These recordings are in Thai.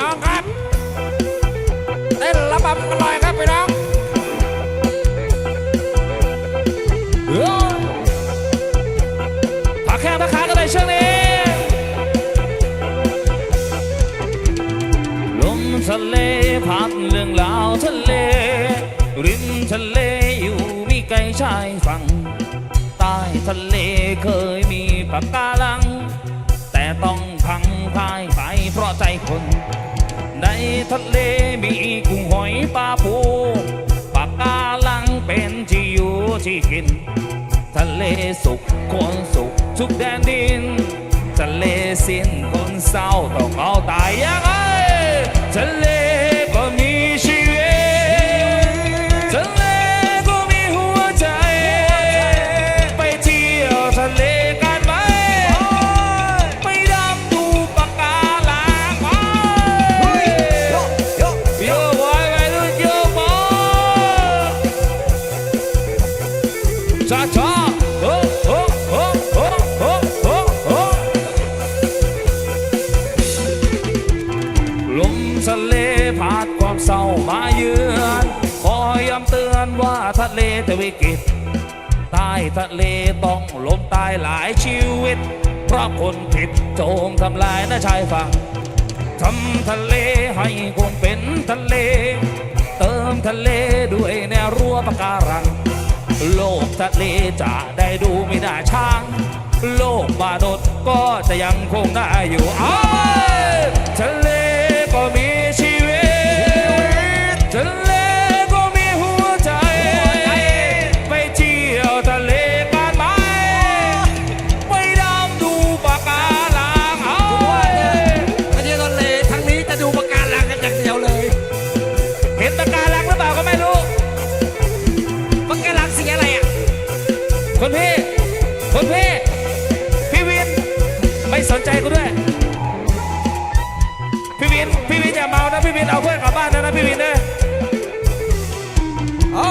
น้องครับ เต้นระบำกันหน่อยครับพี่น้องเอ้ยฝากแข้งฝากขากันเลยช่วงนี้ ลมทะเลพัดเรื่องราวทะเล ริมทะเลอยู่มีไกลชายฝั่งใต้ทะเลเคยมีปะการัง แต่ต้องพังพายไปเพราะใจคน ในทะเลมีกุ้งหอยปลาปูปลากาลังเป็นที่อยู่ที่กิน ทะเลสุขคนสุขทุกแดนดิน ทะเลสิ้นคนเศร้าต้องเอาตายยังไงทะเล ทะเลพัดความเศร้ามาเยือนคอยย้ำเตือนว่าทะเลจะวิกฤตใต้ทะเลต้องล้มตายหลายชีวิต เพราะคนผิดโจมทำลายนะชายฝั่งทำทะเลให้คงเป็นทะเล เติมทะเลด้วยแนวรั้วปะการัง โลกทะเลจะได้ดูไม่น่าช้าง โลกมนุษย์ก็จะยังคงได้อยู่อ้า ใจกูด้วย พี่วิน พี่วินอย่าเมานะ พี่วินเอาเพื่อนกลับบ้านนะนะพี่วินนะอ๋อ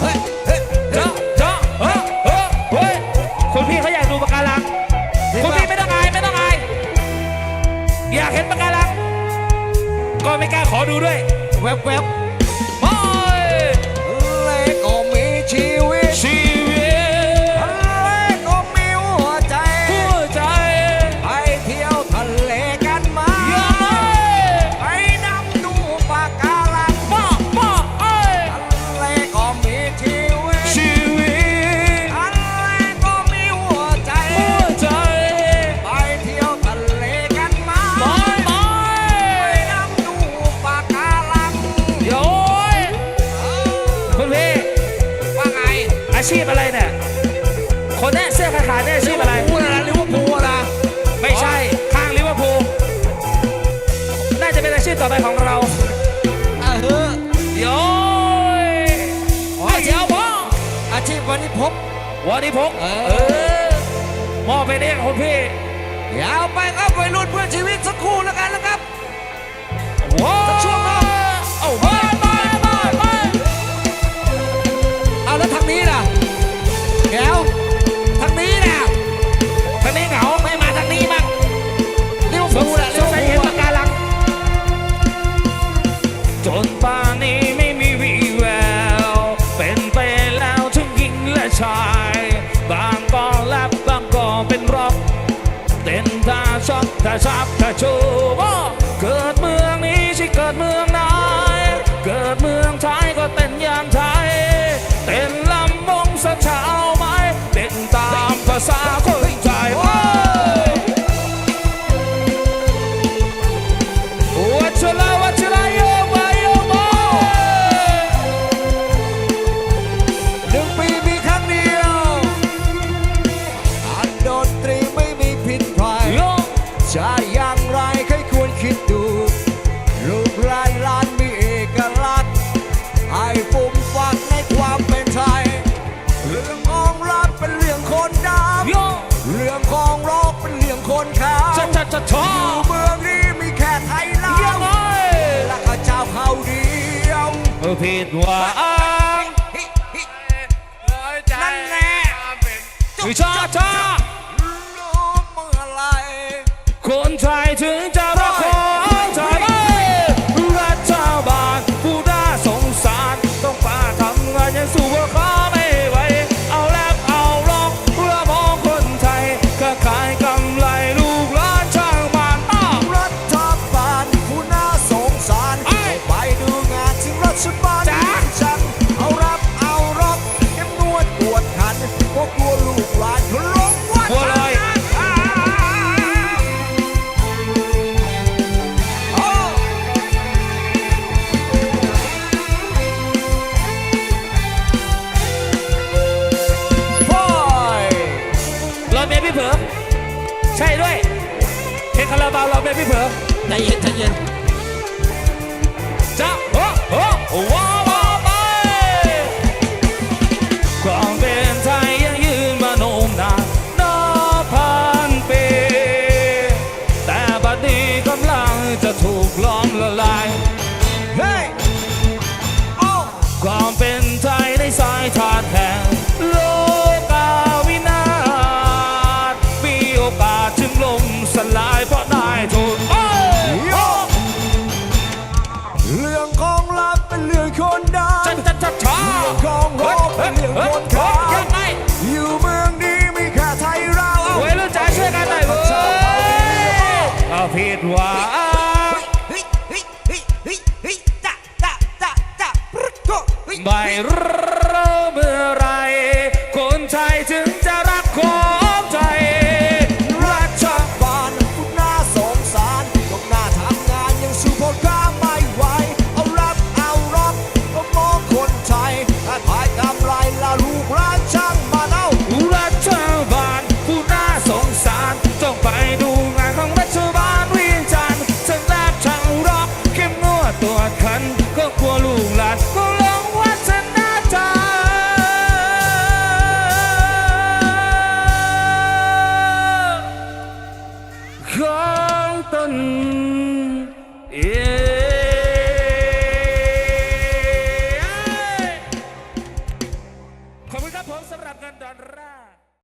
เฮ้ยเฮ้ยเจ้าเจ้าเฮ้ยเฮ้ยเฮ้ยคุณพี่เขาอยากดูปะการัง คุณพี่ไม่ต้องอายไม่ต้องอาย อยากเห็นปะการัง ก็ไม่กล้าขอดูด้วย แวบแคนเนี้ยเสื้อขาขาดเนี่ยอาชีพอะไรพูดอะไรลิเวอร์พูลนะไม่ใช่ข้างลิเวอร์พูลน่าจะเป็นอาชีพต่อไปของเราเออโย้ยไอ้เจ้าพ่ออาชีพวันนี้พบวันนี้พกเออเออมอบไปเองคุณพี่ยาวไปครับวัยรุ่นเพื่อชีวิตสักครู่แล้วกันนะครับ จะจะจะชออยู่บเมืองนี้มีแค่ไทยเรายังไงและก็เจ้าเขาเดียวเออผิดหวังฮิฮินั่นแน่คือชาชารู้เมื่อไหรคนไทยถึงจะรักของ baby, bro. Now you hit the end. เฮ้ยเฮ้ยเฮ้ยอยู่เมืองนี้มีแค่ไทยเราเว้รุ่นจช่วยกันหน่อยเว้ยก็ผิดวังใบ